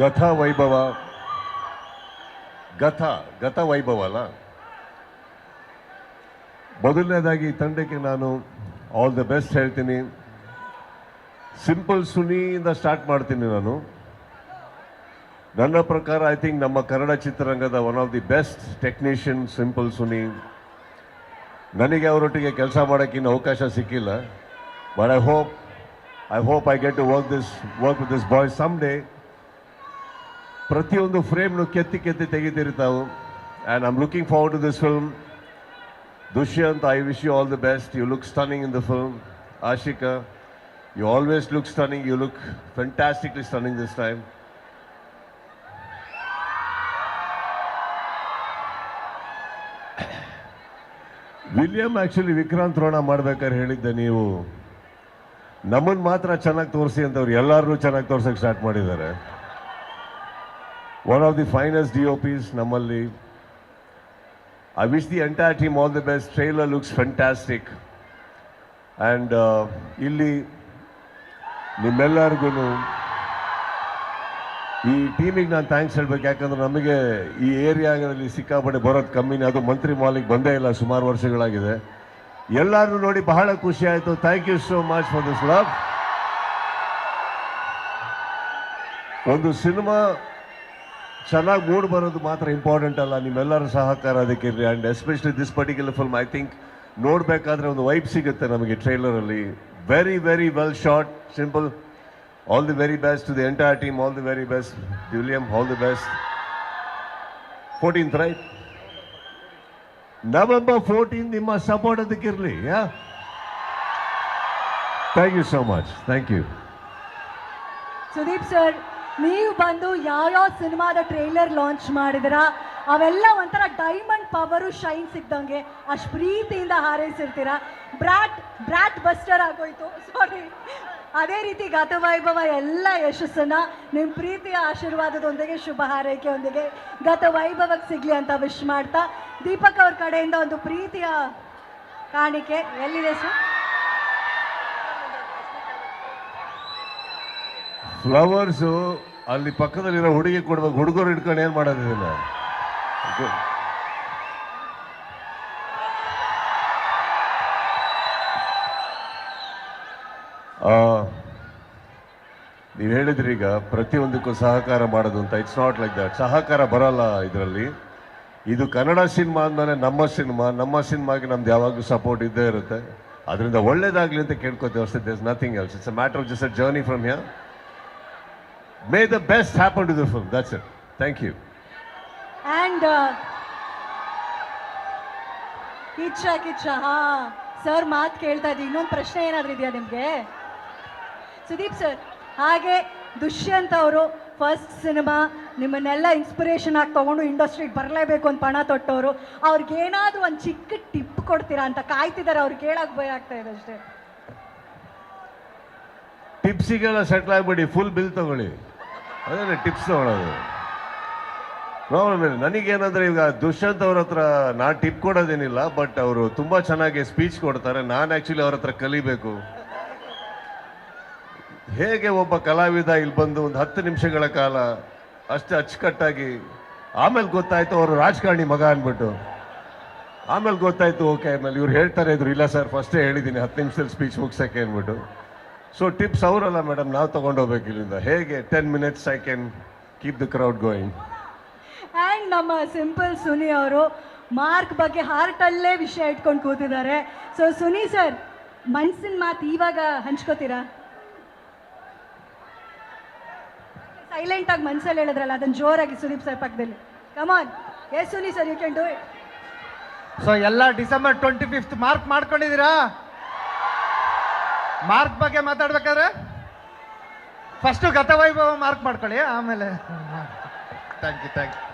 ಗಥ ವೈಭವ. ಗಥಾ ಗತ ವೈಭವ ಅಲ್ಲ. ಮೊದಲನೇದಾಗಿ ಈ ತಂಡಕ್ಕೆ ನಾನು ಆಲ್ ದ ಬೆಸ್ಟ್ ಹೇಳ್ತೀನಿ. ಸಿಂಪಲ್ ಸುನಿಯಿಂದ ಸ್ಟಾರ್ಟ್ ಮಾಡ್ತೀನಿ ನಾನು. ನನ್ನ ಪ್ರಕಾರ ಐ ಥಿಂಕ್ ನಮ್ಮ ಕನ್ನಡ ಚಿತ್ರರಂಗದ one of the best technician simple Suni. ನನಗೆ ಅವರೊಟ್ಟಿಗೆ ಕೆಲಸ ಮಾಡೋಕ್ಕೆ ಇನ್ನು ಅವಕಾಶ ಸಿಕ್ಕಿಲ್ಲ. But I hope I hope I get to work this work with this boy some day ಪ್ರತಿಯೊಂದು ಫ್ರೇಮ್ನು ಕೆತ್ತಿ ಕೆತ್ತಿ ತೆಗಿತೀರಿ ತಾವು and I'm looking forward to this film Dushyanth I wish you all the best you look stunning in the film Ashika you always look stunning you look fantastically stunning this time William actually Vikrant Rona ಮಾಡ್ಬೇಕಾದ್ರೆ ಹೇಳಿದ್ದೆ ನೀವು ನಮ್ಮನ್ನು ಮಾತ್ರ ಚೆನ್ನಾಗಿ ತೋರಿಸಿ ಅಂತವ್ರು ಎಲ್ಲರೂ ಚೆನ್ನಾಗಿ ತೋರ್ಸಕ್ಕೆ ಸ್ಟಾರ್ಟ್ ಮಾಡಿದ್ದಾರೆ. One of the finest D O Ps ನಮ್ಮಲ್ಲಿ. I wish the entire team all the best trailer looks fantastic and ಇಲ್ಲಿ ನಿಮ್ಮೆಲ್ಲರಿಗೂ ಈ ಟೀಮಿಗೆ ನಾನು ಥ್ಯಾಂಕ್ಸ್ ಹೇಳ್ಬೇಕು. ಯಾಕಂದ್ರೆ ನಮಗೆ ಈ ಏರಿಯಾಗಳಲ್ಲಿ ಸಿಕ್ಕಾಪಟ್ಟೆ ಬರೋದು ಕಮ್ಮಿನೇ ಅದು ಮಂತ್ರಿ ಮಾಲಿಗೆ ಬಂದೇ ಇಲ್ಲ, ಸುಮಾರು ವರ್ಷಗಳಾಗಿದೆ. ಎಲ್ಲರೂ ನೋಡಿ ಬಹಳ ಖುಷಿ ಆಯಿತು. Thank you so much for this love ಒಂದು ಸಿನಿಮಾ ಚೆನ್ನಾಗಿ ಮೂಡ್ ಬರೋದು ಮಾತ್ರ ಇಂಪಾರ್ಟೆಂಟ್ ಅಲ್ಲ. ನಿಮ್ಮೆಲ್ಲರ ಸಹಕಾರ ಅದಕ್ಕೆ ಇರಲಿ. And especially this particular film I think ನೋಡಬೇಕಾದ್ರೆ ಒಂದು ವೈಬ್ ಸಿಗುತ್ತೆ ನಮಗೆ ಟ್ರೈಲರಲ್ಲಿ very very well shot simple all the very best to the entire team all the very best William all the best fourteenth right November fourteen ನಿಮ್ಮ support ಅದಕ್ಕಿರಲಿ yeah thank you so much thank you Sudeep sir ನೀವು ಬಂದು ಯಾವ್ಯಾವ ಸಿನಿಮಾದ trailer launch ಮಾಡಿದ್ರ? ಅವೆಲ್ಲ ಒಂಥರ diamond power shine ಸಿಗ್ದಂಗೆ ಅಷ್ಟು ಪ್ರೀತಿಯಿಂದ ಹಾರೈಸಿರ್ತೀರ? ಬ್ರಾಟ್ ಬ್ರಾಟ್ ಬಸ್ಟರ್ ಆಗೋಯ್ತು. ಸಾರಿ ಅದೇ ರೀತಿ ಗತವೈಭವ ಎಲ್ಲ ಯಶಸ್ಸನ್ನ ನಿಮ್ಮ ಪ್ರೀತಿಯ ಆಶೀರ್ವಾದದೊಂದಿಗೆ ಶುಭ ಹಾರೈಕೆಯೊಂದಿಗೆ ಗತವೈಭವಕ್ಕೆ ಸಿಗ್ಲಿ ಅಂತ ವಿಶ್ ಮಾಡ್ತಾ ದೀಪಕ್ ಅವ್ರ ಕಡೆಯಿಂದ ಒಂದು ಪ್ರೀತಿಯ ಕಾಣಿಕೆ ಎಲ್ಲಿದೆ ಸರ್? ಫ್ಲವರ್ಸು ಅಲ್ಲಿ ಪಕ್ಕದಲ್ಲಿರೋ ಹುಡುಗಿ ಕೊಡ್ಬೇಕು ಹುಡುಗರು ಇಟ್ಕೊಂಡು ಏನು ಮಾಡೋದಿಲ್ಲ ನೀವು ಹೇಳಿದ್ರಿ ಈಗ ಪ್ರತಿಯೊಂದಕ್ಕೂ ಸಹಕಾರ ಮಾಡೋದು ಅಂತ. ಇಟ್ಸ್ ನಾಟ್ ಲೈಕ್ ದಟ್ ಸಹಕಾರ ಬರಲ್ಲ ಇದರಲ್ಲಿ. ಇದು ಕನ್ನಡ ಸಿನಿಮಾ ಅಂದಮೇಲೆ ನಮ್ಮ ಸಿನಿಮಾ, ನಮ್ಮ ಸಿನಿಮಾಗೆ ನಮ್ದು ಯಾವಾಗಲೂ ಸಪೋರ್ಟ್ ಇದ್ದೇ ಇರುತ್ತೆ. ಅದರಿಂದ ಒಳ್ಳೇದಾಗಲಿ ಅಂತ ಕೇಳ್ಕೊತೀವಿ ಅಷ್ಟೇ. This nothing else it's a matter of just a journey from here may the best happen to the film that's it thank you and Kichcha Kichcha ಹಾ ಸರ್ ಮಾತು ಕೇಳ್ತಾ ಇದ್ದೀವಿ ಇನ್ನೊಂದು ಪ್ರಶ್ನೆ ಏನಾದರೂ ಇದೆಯಾ ನಿಮಗೆ? ಸುದೀಪ್ ಸರ್ ಹಾಗೆ ದುಷ್ಯಂತ್ ಅವರು ಫಸ್ಟ್ ಸಿನಿಮಾ ನಿಮ್ಮನ್ನೆಲ್ಲ ಇನ್ಸ್ಪಿರೇಷನ್ ಆಗಿ ತೊಗೊಂಡು ಇಂಡಸ್ಟ್ರಿಗೆ ಬರಲೇಬೇಕು ಅಂತ ಪಣ ತೊಟ್ಟವರು ಅವ್ರಿಗೆ ಏನಾದರೂ ಒಂದು ಚಿಕ್ಕ ಟಿಪ್ ಕೊಡ್ತೀರಾ ಅಂತ ಕಾಯ್ತಿದ್ದಾರೆ ಅವ್ರಿಗೆ ಹೇಳಕ್ಕೆ ಭಯ ಆಗ್ತಾ ಇದೆ ಅಷ್ಟೇ. ಟಿಪ್ಸಿಗೆಲ್ಲ ಸೆಟ್ಲ್ ಆಗಿಬಿಡಿ. ಫುಲ್ ಬಿಲ್ ತಗೊಳ್ಳಿ. ಅದೇ ಟಿಪ್ಸ್ ತಗೊಳ್ಳೋದು ಪ್ರಾಬ್ಲಮ್ ಇಲ್ಲ ನನಗೇನಂದ್ರೆ ಈಗ ದುಷ್ಯಂತ್ ಅವ್ರ ಹತ್ರ ನಾ ಟಿಪ್ ಕೊಡೋದೇನಿಲ್ಲ ಬಟ್ ಅವರು ತುಂಬಾ ಚೆನ್ನಾಗಿ ಸ್ಪೀಚ್ ಕೊಡ್ತಾರೆ. ನಾನು ಆ್ಯಕ್ಚುಲಿ ಅವ್ರ ಹತ್ರ ಕಲಿಬೇಕು. ಹೇಗೆ ಒಬ್ಬ ಕಲಾವಿದ ಇಲ್ಲಿ ಬಂದು ಒಂದು ಹತ್ತು ನಿಮಿಷಗಳ ಕಾಲ ಅಷ್ಟೇ ಅಚ್ಚುಕಟ್ಟಾಗಿ, ಆಮೇಲೆ ಗೊತ್ತಾಯ್ತು ಅವರು ರಾಜಕಾರಣಿ ಮಗ ಅಂದ್ಬಿಟ್ಟು. ಆಮೇಲೆ ಗೊತ್ತಾಯ್ತು ಓಕೆ ಆಮೇಲೆ ಇವ್ರು ಹೇಳ್ತಾರೆ, ಇದ್ರು, ಇಲ್ಲ ಸರ್ ಫಸ್ಟೇ ಹೇಳಿದ್ದೀನಿ ಹತ್ತು ನಿಮಿಷದಲ್ಲಿ ಸ್ಪೀಚ್ ಮುಗಿಸೋಕೆ ಅಂದ್ಬಿಟ್ಟು. ಸೊ ಟಿಪ್ಸ್ ಅವರಲ್ಲ ಮೇಡಮ್ ನಾವು ತಗೊಂಡೋಗ್ಬೇಕು ಇಲ್ಲಿಂದ. ಹೇಗೆ? Ten minutes I can keep the crowd going and ನಮ್ಮ ಸಿಂಪಲ್ ಸುನಿ ಅವರು ಮಾರ್ಕ್ ಬಗ್ಗೆ ಹಾರ್ಟಲ್ಲೇ ವಿಷಯ ಇಟ್ಕೊಂಡು ಕೂತಿದ್ದಾರೆ. ಸೊ ಸುನಿ ಸರ್ ಮನ್ಸಿನ ಮಾತು ಇವಾಗ ಹಂಚ್ಕೋತೀರಾ? ಸೈಲೆಂಟಾಗಿ ಮನ್ಸಲ್ಲಿ ಹೇಳಿದ್ರಲ್ಲ ಅದನ್ನು ಜೋರಾಗಿ ಸುದೀಪ್ ಸರ್ ಪಕ್ಕದಲ್ಲಿ come on yes Suni sir you can do it so ಎಲ್ಲ ಡಿಸೆಂಬರ್ ಟ್ವೆಂಟಿ ಫಿಫ್ತ್ ಮಾರ್ಕ್ ಮಾಡ್ಕೊಂಡಿದ್ದೀರಾ? ಮಾರ್ಕ್ ಬಗ್ಗೆ ಮಾತಾಡ್ಬೇಕಾದ್ರೆ ಫಸ್ಟು ಗತವೈಭವ ಮಾರ್ಕ್ ಮಾಡ್ಕೊಳ್ಳಿ ಆಮೇಲೆ. Thank you thank you